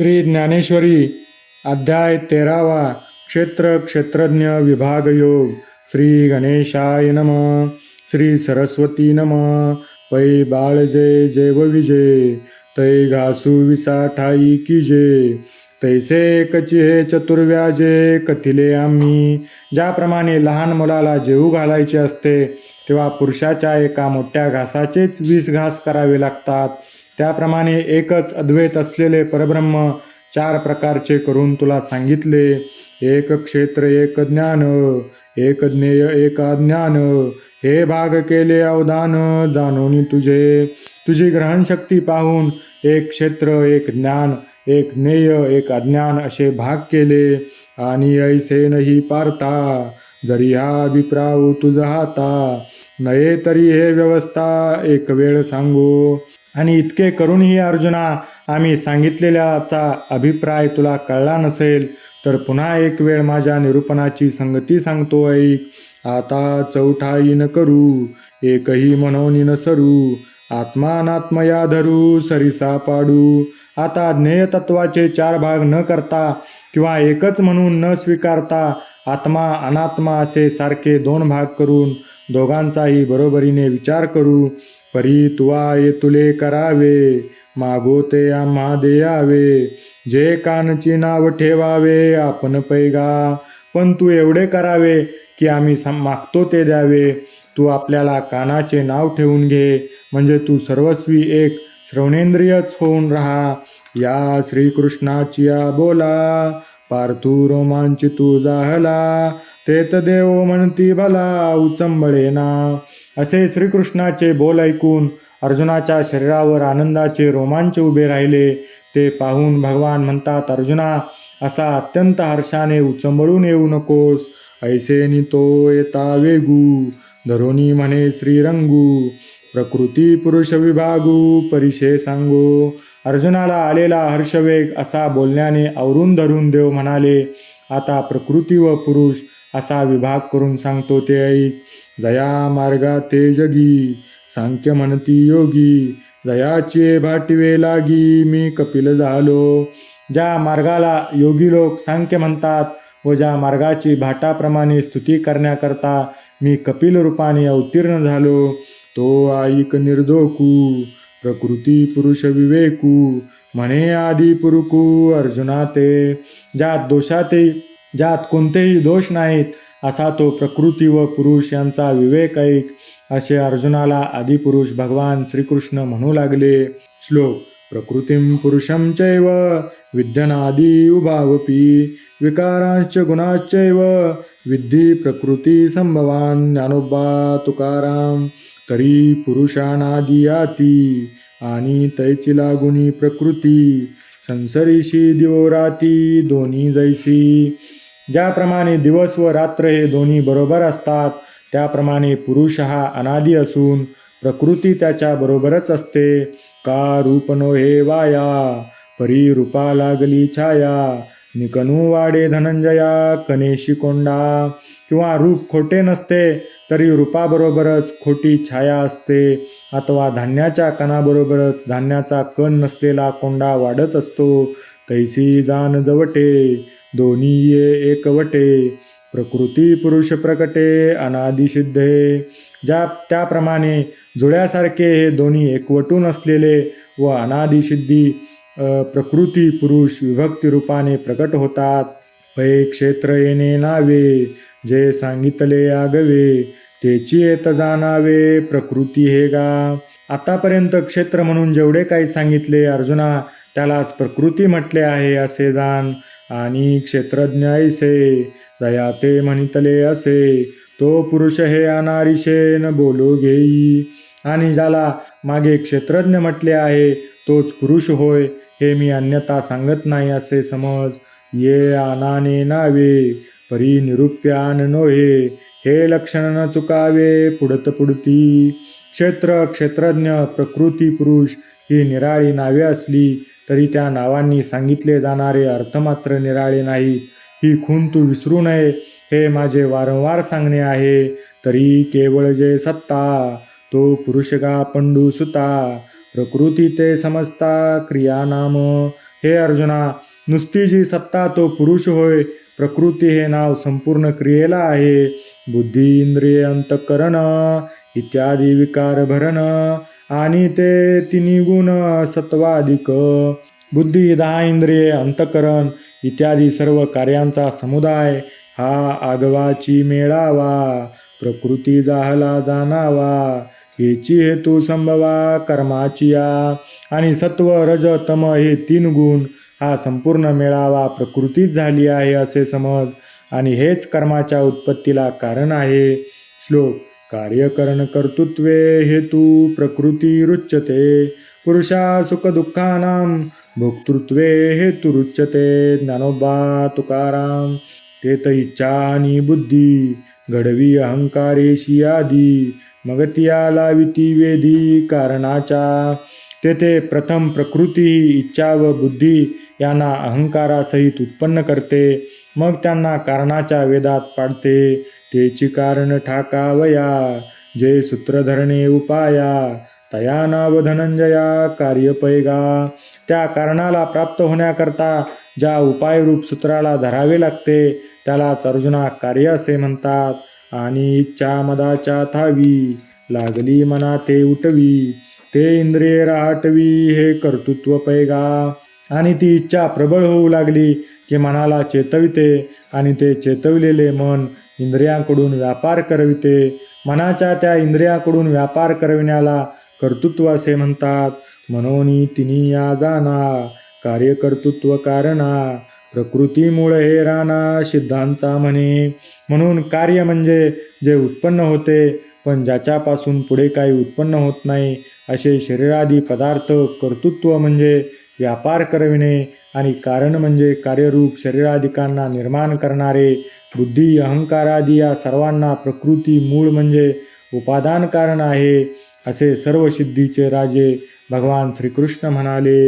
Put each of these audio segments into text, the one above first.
श्री ज्ञानेश्वरी अध्याय तेरावा क्षेत्र क्षेत्रज्ञ विभाग योग. श्री गणेशाय नम. श्री सरस्वती नम. पै बाळ जय जैव विजय तै घासू विसाठाई की जे. तैसे कची हे चतुर्व्याजे कथिले आम्ही. ज्याप्रमाणे लहान मुलाला जेऊ घालायचे असते तेव्हा पुरुषाच्या एका मोठ्या घासाचेच वीस घास करावे लागतात. त्याप्रमाणे एकच अद्वैत असलेले परब्रह्म चार प्रकारचे करून तुला सांगितले. एक क्षेत्र एक ज्ञान एक ज्ञेय एक अज्ञान. हे भाग केले अवधान जाणून तुझे. तुझी ग्रहणशक्ती पाहून एक क्षेत्र एक ज्ञान एक ज्ञेय एक अज्ञान असे भाग केले. आणि ऐसे नाही पारता. जरी हा अभिप्राव तुझा हाता नये तरी हे व्यवस्था एक वेळ सांगू. आणि इतके करूनही अर्जुना आम्ही सांगितलेल्याचा अभिप्राय तुला कळला नसेल तर पुन्हा एक वेळ माझ्या निरूपणाची संगती सांगतो ऐक. आता चौथाई न करू एकही म्हणून न सरू आत्मानात्मया धरू सरिसा पाडू. आता ज्ञेय तत्वाचे चार भाग न करता किंवा एकच म्हणून न स्वीकारता आत्मा अनात्मा असे सारखे दोन भाग करून दोघांचाही बरोबरीने विचार करू. परी तुवा ये तुले करावे मागो ते आम्हा देयावे. जे कानची नाव ठेवावे आपण पैगा. पण तू एवढे करावे की आम्ही सम- मागतो ते द्यावे. तू आपल्याला कानाचे नाव ठेवून घे. म्हणजे तू सर्वस्वी एक श्रवणेंद्रियच होऊन राहा. या श्रीकृष्णाची या बोला. पार्थू रोमांची तू जाहला तेत देव म्हणती भला उचंबळेना असे श्रीकृष्णाचे बोल ऐकून अर्जुनाच्या शरीरावर आनंदाचे रोमांच उभे राहिले. ते पाहून भगवान म्हणतात अर्जुना असा अत्यंत हर्षाने उचंबळून येऊ नकोस. ऐसे तो येता वेगू. धरोनी म्हणे श्रीरंगू. प्रकृती पुरुष विभागू परिशे सांगू. अर्जुनाला आलेला हर्षवेग असा बोलण्याने आवरून धरून देव म्हणाले आता प्रकृती व पुरुष असा विभाग करून सांगतो ते ऐक जया मार्गा ते जगी सांख्य म्हणती योगी. जयाचे भाटिवे लागी मी कपिल झालो. ज्या मार्गाला योगी लोक सांख्य म्हणतात व ज्या मार्गाची भाटाप्रमाणे स्तुती करण्याकरता मी कपिल रूपाने अवतीर्ण झालो तो ऐक निर्दोकू. प्रकृती पुरुष विवेकू म्हणे आदी पुरुकू अर्जुना ते. ज्यात दोषाते ज्यात कोणतेही दोष नाहीत असा तो प्रकृती व पुरुष यांचा विवेक ऐक असे अर्जुनाला आदिपुरुष भगवान श्रीकृष्ण म्हणू लागले. श्लोक प्रकृतीं पुरुषं चैव विद्यनादि उभावपी विकारांश्च गुणाश्चैव विद्धी प्रकृती संभवान ज्ञानोबा तुकाराम तरी पुरुषानादि आती आणि तैची लागुनी प्रकृती संसरीशी दिवोराती दोन्ही जैसी। ज्याप्रमाणे दिवस व रात्र हे दोन्ही बरोबर असतात त्याप्रमाणे पुरुष हा अनादी असून प्रकृती त्याच्या बरोबरच असते का रूप नो हे वाया परी रूपा लागली छाया. निकनू वाडे धनंजया कनेशी कोंडा. किंवा रूप खोटे नसते तरी रूपाबरोबरच खोटी छाया असते. अथवा धान्याच्या कणाबरोबरच धान्याचा कण नसलेला कोंडा वाढत असतो. तैसी जाण जवटे दोन्ही ये एकवटे. प्रकृती पुरुष प्रकटे अनादि सिद्धे ज्या त्याप्रमाणे जुळ्यासारखे हे दोन्ही एकवटून असलेले व अनादि सिद्धी प्रकृती पुरुष विभक्ती रूपाने प्रकट होतात. पै क्षेत्र येणे नावे जे सांगितले आगवे तेची येत जाणावे प्रकृती हे गा. आतापर्यंत क्षेत्र म्हणून जेवढे काही सांगितले अर्जुना त्यालाच प्रकृती म्हटले आहे असे जाण. आणि क्षेत्रज्ञ ऐसे दया ते म्हणितले असे तो पुरुष हे अनारिशे न बोलो घेई. आणि ज्याला मागे क्षेत्रज्ञ म्हटले आहे तोच पुरुष होय हे मी अन्यथा सांगत नाही असे समज. ये आनाने नावे परी निरूप्यान नोहे हे लक्षण न चुकावे पुढत पुढती. क्षेत्र क्षेत्रज्ञ प्रकृती पुरुष ही निराळी नावे असली तरी त्या नावांनी सांगितले जाणारे अर्थ मात्र निराळे नाहीत ही खून तू विसरू नये हे माझे वारंवार सांगणे आहे तरी केवळ जे सत्ता. तो पुरुषगा पंडू सुता प्रकृती ते समजता क्रिया नाम. हे अर्जुना नुसती जी सत्ता तो पुरुष होय प्रकृती हे नाव संपूर्ण क्रियेला आहे. बुद्धी इंद्रिय अंतकरण इत्यादी विकार भरण आणि ते तिन्ही गुण सत्वाधिक. बुद्धी दहा इंद्रिये अंतकरण इत्यादी सर्व कार्यांचा समुदाय हा आगवाची मेळावा. प्रकृती जाहला जाणावा. हेची हेतू संभवा कर्माची या आणि सत्व रज तम हे तीन गुण हा संपूर्ण मेळावा प्रकृतीच झाली आहे असे समज. आणि हेच कर्माच्या उत्पत्तीला कारण आहे. श्लोक कार्यकरण कर्तृत्वे हेतू प्रकृती रुच्यते. पुरुषा सुख दुःखानां भोक्तृत्वे हेतु रुच्यते. ज्ञानोबा तुकाराम तेत इच्छा आणि बुद्धी घडवी अहंकारेशी आदी मग तिया लाविती वेदी कारणाच्या तेथे प्रथम प्रकृती ही इच्छा व बुद्धी यांना अहंकारासहित उत्पन्न करते. मग त्यांना कारणाच्या वेदात पाडते. तेची कारण ठाकावया जे सूत्रधरणे उपाया तया नाव धनंजया कार्यपैगा. त्या कारणाला प्राप्त होण्याकरता ज्या उपायरूप सूत्राला धरावे लागते त्यालाच अर्जुना कार्य असे म्हणतात. आणि इच्छा मदाच्या थावी लागली मना ते उठवी. ते इंद्रिय राहटवी हे कर्तृत्व पैगा. आणि ती इच्छा प्रबळ होऊ लागली की मनाला चेतविते आणि ते चेतविलेले मन इंद्रियांकडून व्यापार करविते. मनाच्या त्या इंद्रियाकडून व्यापार करविण्याला कर्तृत्व असे म्हणतात. मनोनी तिनी या जाना. कार्यकर्तृत्व कारणा प्रकृतीमुळे हे राणा सिद्धांचा म्हणे. म्हणून कार्य म्हणजे जे उत्पन्न होते पण ज्याच्यापासून पुढे काही उत्पन्न होत नाही असे शरीरादी पदार्थ कर्तृत्व म्हणजे व्यापार करविणे आणि कारण म्हणजे कार्यरूप शरीराधिकांना निर्माण करणारे बुद्धी अहंकारादी या सर्वांना प्रकृती मूळ म्हणजे उपादान कारण आहे असे सर्व सिद्धीचे राजे भगवान श्रीकृष्ण म्हणाले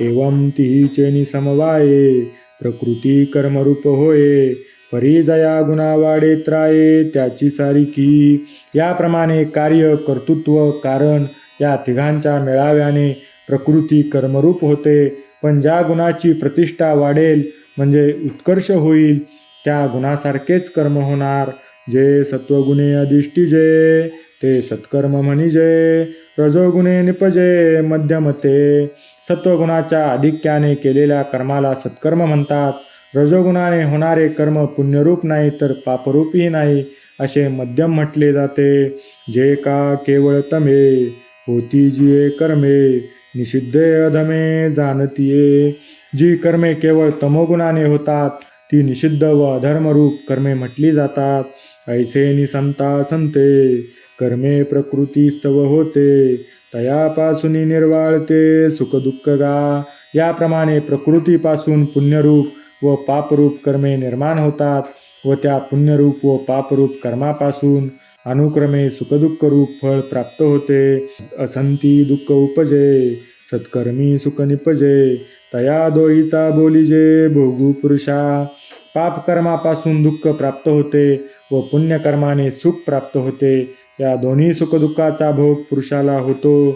एवं तिहीचेनी समवाये. प्रकृती कर्मरूप होय परिजया गुणा वाढे त्राये त्याची सारिकी याप्रमाणे कार्य कर्तृत्व कारण या तिघांच्या मेळाव्याने प्रकृती कर्मरूप होते. पण ज्या गुणाची प्रतिष्ठा वाढेल म्हणजे उत्कर्ष होईल त्या गुणासारखेच कर्म होणार. जे सत्वगुणे अधिष्ठिजे ते सत्कर्म म्हणजे रजोगुणे निपजे मध्यमते सत्वगुणाच्या आधिक्याने केलेल्या कर्माला सत्कर्म म्हणतात. रजोगुणाने होणारे कर्म पुण्यरूप नाही तर पापरूपही नाही असे मध्यम म्हटले जाते. जे का केवळ तमे होती जिये कर्मे निषिद्धे अधमे जाणतीये. जी कर्मे केवळ तमोगुणाने होतात ती निषिद्ध व अधर्मरूप कर्मे म्हटली जातात. ऐसे निसंता संते कर्मे प्रकृतीस्तव होते. तयापासून निर्वाळते सुखदुःख गा याप्रमाणे प्रकृतीपासून पुण्यरूप व पापरूप कर्मे निर्माण होतात व त्या पुण्यरूप व पापरूप कर्मापासून अनुक्रमे सुखदुःख रूप फळ प्राप्त होते. असंती दुःख उपजे सत्कर्मी सुख निपजे तया दोहीचा बोलिजे भोगू पुरुषा. पापकर्मापासून दुःख प्राप्त होते व पुण्यकर्माने सुख प्राप्त होते. या दोन्ही सुखदुःखाचा भोग पुरुषाला होतो.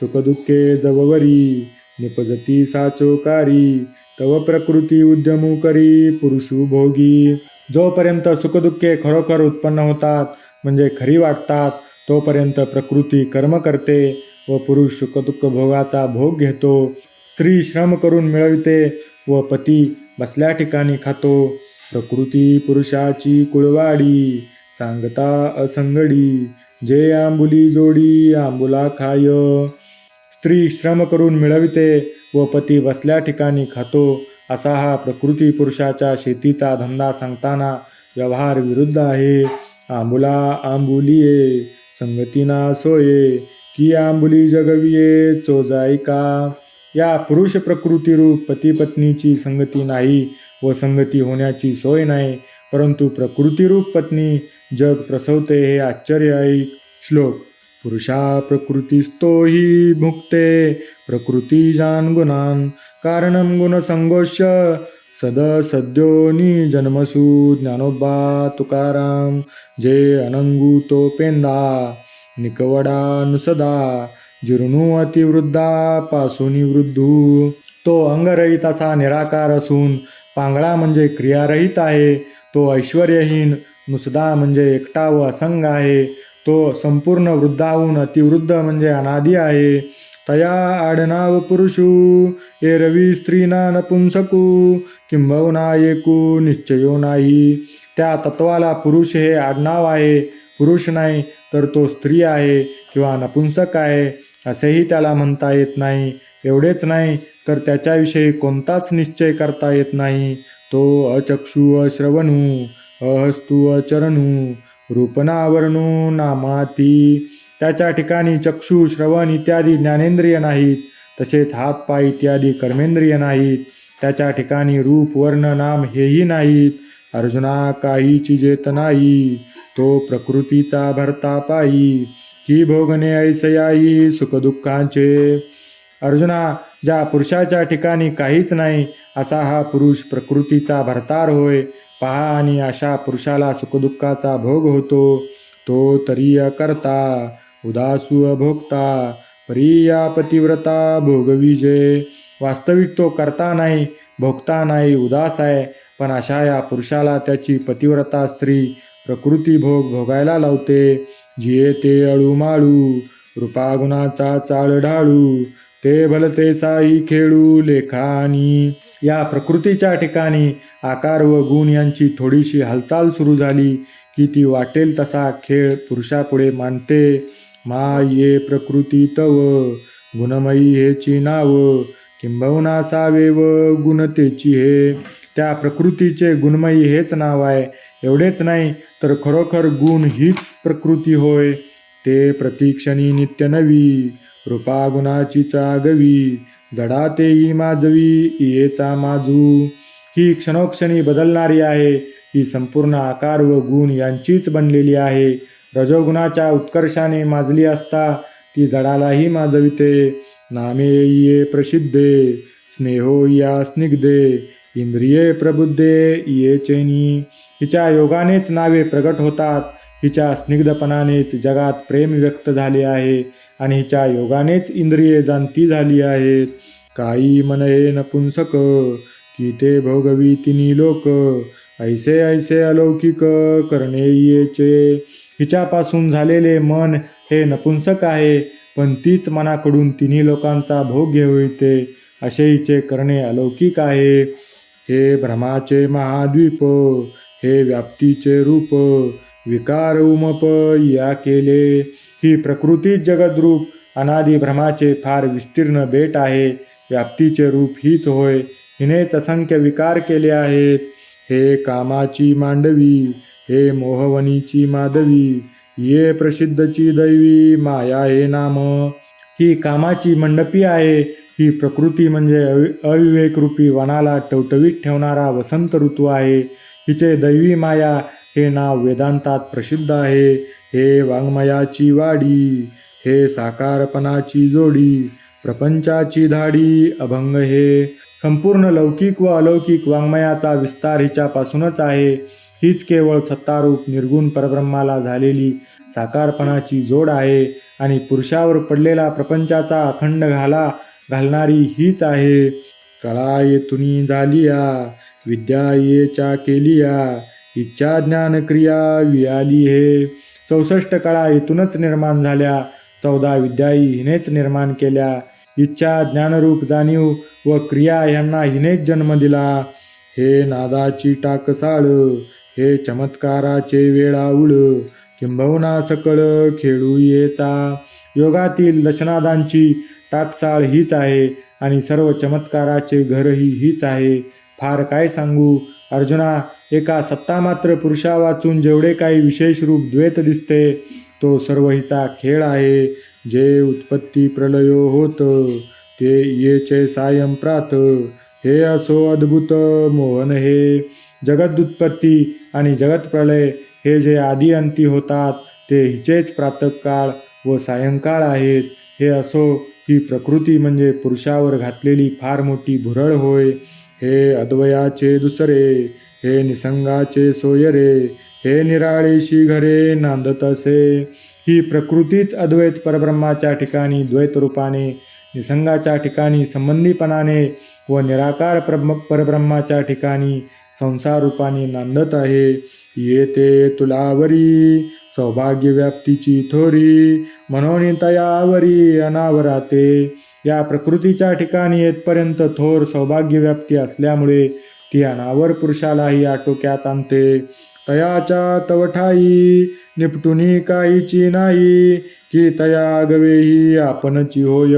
सुखदुःखे जववरी निपजती साचोकारी तव प्रकृती उद्यमू करी पुरुषू भोगी. जोपर्यंत सुखदुःखे खरोखर उत्पन्न होतात म्हणजे खरी वाटतात तोपर्यंत प्रकृती कर्म करते व पुरुष सुखदुःख भोगाचा भोग घेतो. स्त्री श्रम करून मिळविते व पती बसल्या ठिकाणी खातो. प्रकृती पुरुषाची कुळवाडी. सांगता असंगडी जे आंबुली जोडी आंबुला खाय स्त्री श्रम करून मिळविते व पती बसल्या ठिकाणी खातो असा हा प्रकृती पुरुषाच्या शेतीचा धंदा सांगताना व्यवहार विरुद्ध आहे. आंबुला आंबुलिये संगतीना सोये की आंबुली जगविये चोजायका या पुरुष प्रकृतीरूप पती पत्नीची संगती नाही व संगती होण्याची सोय नाही. परंतु प्रकृतीरूप पत्नी जग प्रसवते हे आश्चर्य ऐक श्लोक. पुरुषा प्रकृतीस्तो हि मुक्ते प्रकृती जान गुणान कारणं गुणसंगोष सद सद्योनी जन्मसू ज्ञानोबा तुकाराम जे अनंगू तो पेंदा निकवडानुसदा जीर्णू अतिवृद्धा पासूनी वृद्धू. तो अंगरहित असा निराकार असून पांगळा म्हणजे क्रियारहित आहे तो ऐश्वर्यहीन नुसदा म्हणजे एकटा व असंग आहे. तो संपूर्ण वृद्धाहून अतिवृद्ध म्हणजे अनादी आहे. तया आडनाव पुरुषू एरवी स्त्रीना नपुंसकू किंबहुना एकू निश्चयो नाही. त्या तत्वाला पुरुष हे आडनाव आहे. पुरुष नाही तर तो स्त्री आहे किंवा नपुंसक आहे असेही त्याला म्हणता येत नाही. एवढेच नाही तर त्याच्याविषयी कोणताच निश्चय करता येत नाही. तो अचक्षु अश्रवणू अहस्तु अचरणू रूपनावरणू नामाती। त्याच्या ठिकाणी चक्षु श्रवण इत्यादी ज्ञानेंद्रिय नाहीत तसेच हातपाय इत्यादी कर्मेंद्रिय नाहीत त्याच्या ठिकाणी रूप वर्ण नाम हेही नाहीत अर्जुना काहीची जेत नाही तो प्रकृतीचा भरता पायी की भोगणे ऐसयाई सुखदुःखांचे? अर्जुना ज्या पुरुषाच्या ठिकाणी काहीच नाही असा हा पुरुष प्रकृतीचा भरतार होय. पहा आणि अशा पुरुषाला सुखदुःखाचा भोग होतो. तो तरी करता उदासू भोगता परिया पतिव्रता भोगविजय वास्तविक तो करता नाही भोगता नाही उदास आहे. पण अशा या पुरुषाला त्याची पतिव्रता स्त्री प्रकृती भोग भोगायला लावते. जिये ते अळूमाळू रूपागुणाचा चाळ ढाळू. ते भलते साई खेळू लेखानी. या प्रकृतीच्या ठिकाणी आकार व गुण यांची थोडीशी हालचाल सुरू झाली की ती वाटेल तसा खेळ पुरुषापुढे मांडते मा ये प्रकृती तव गुणमयी हेची नाव किंबहुना सावे व गुणतेची हे. त्या प्रकृतीचे गुणमयी हेच नाव आहे. एवढेच नाही तर खरोखर गुण हीच प्रकृती होय. ते प्रतिक्षणी नित्य नवी. रूपागुणाची चागवी जडा तेई माजवी इयेचा माजू. ही क्षणोक्षणी बदलणारी आहे ही संपूर्ण आकार व गुण यांचीच बनलेली आहे. रजोगुणाच्या उत्कर्षाने माजली असता ती जडालाही माजविते. नामे ये प्रसिद्धे स्नेहो या स्निग्धे इंद्रिये प्रबुद्धे ये चैनी. हिच्या योगानेच नावे प्रगट होतात हिच्या स्निग्धपणानेच जगात प्रेम व्यक्त झाले आहे. आणि हिच्या योगानेच इंद्रिये जाणती झाली आहेत. काही मनहे नपुंसक की ते भोगवी तिनी लोक ऐसे ऐसे अलौकिक करणे येचे हिच्यापासून झालेले मन हे नपुंसक आहे पण तीच मनाकडून तिन्ही लोकांचा भोग घेविते असे हिचे करणे अलौकिक आहे. हे भ्रमाचे महाद्वीप हे व्याप्तीचे रूप विकार उमप या केले. ही प्रकृती जगद्रूप अनादी भ्रमाचे फार विस्तीर्ण बेट आहे व्याप्तीचे रूप हीच होय. हिनेच असंख्य विकार केले आहेत. हे कामाची मांडवी हे मोहवनीची माधवी ये प्रसिद्धची दैवी माया हे नाम. ही कामाची मंडपी आहे ही प्रकृती म्हणजे अविवेकरूपी वनाला टवटवीत ठेवणारा वसंत ऋतू आहे. हिचे दैवी माया हे नाव वेदांतात प्रसिद्ध आहे. हे वाङ्मयाची वाडी हे साकारपणाची जोडी प्रपंचाची धाडी अभंग हे. संपूर्ण लौकिक व अलौकिक वाङ्मयाचा विस्तार हिच्यापासूनच आहे. हीच केवळ सत्तारूप निर्गुण परब्रह्माला झालेली साकारपणाची जोड आहे आणि पुरुषावर पडलेला प्रपंचाचा अखंड घाला घालणारी हीच आहे. कळा येथुनी झालिया विद्या येच्या केलिया इच्छा ज्ञान क्रिया वियाली हे. चौसष्ट कळा इथूनच निर्माण झाल्या. चौदा विद्याई हिनेच निर्माण केल्या. इच्छा ज्ञानरूप जाणीव व क्रिया यांना हिनेच जन्म दिला. हे नादाची टाकसाळ हे चमत्काराचे वेळाऊळ किंबहुना सकळ खेळू येचा. योगातील दशनादांची टाकसाळ हीच आहे आणि सर्व चमत्काराचे घरही हीच आहे. फार काय सांगू? अर्जुना एका सत्तामात्र पुरुषा वाचून जेवढे काही विशेष रूप द्वैत दिसते तो सर्व हिचा खेळ आहे. जे उत्पत्ती प्रलयो होत ते येचे सायं प्रात. हे असो अद्भुत मोहन हे. जगदुत्पत्ती आणि जगत प्रलय हे जे आदी अंती होतात ते हिचेच प्रातकाळ व सायंकाळ आहेत. हे असो ही प्रकृती म्हणजे पुरुषावर घातलेली फार मोठी भुरळ होय. हे अद्वयाचे दुसरे हे निसंगाचे सोयरे हे निराळेशी घरे नांदत असे. ही प्रकृतीच अद्वैत परब्रह्माच्या ठिकाणी द्वैत रूपाने निसंगाच्या ठिकाणी संबंधीपणाने व निराकार परम परब्रह्माच्या ठिकाणी संसार रूपाने नांदत आहे. येते तुलावरी सौभाग्य व्याप्तीची थोरी म्हणून तयावरी अनावराते. या प्रकृतीच्या ठिकाणी येतपर्यंत थोर सौभाग्य व्याप्ती असल्यामुळे ती अनावर पुरुषालाही आटोक्यात आणते. तयाच्या तवठाई निपटुनी काहीची नाही की तया गवेही आपणची होय.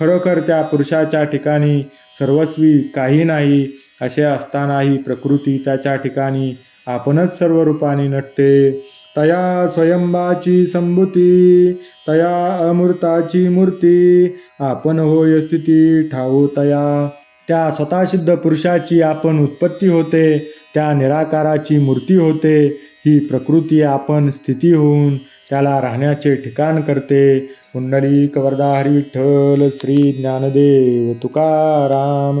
खरोखर त्या पुरुषाच्या ठिकाणी सर्वस्वी काही नाही असे असतानाही प्रकृती त्याच्या ठिकाणी आपणच सर्व रूपाने नटते. तया स्वयंबाची संभूती तया अमृताची मूर्ती आपण होय स्थिती ठाऊ तया. त्या स्वतःसिद्ध पुरुषाची आपण उत्पत्ती होते त्या निराकाराची मूर्ती होते ही प्रकृती आपण स्थिती होऊन त्याला राहण्याचे ठिकाण करते. पुंडलिक वरदा हरी विठ्ठल श्री ज्ञानदेव तुकाराम.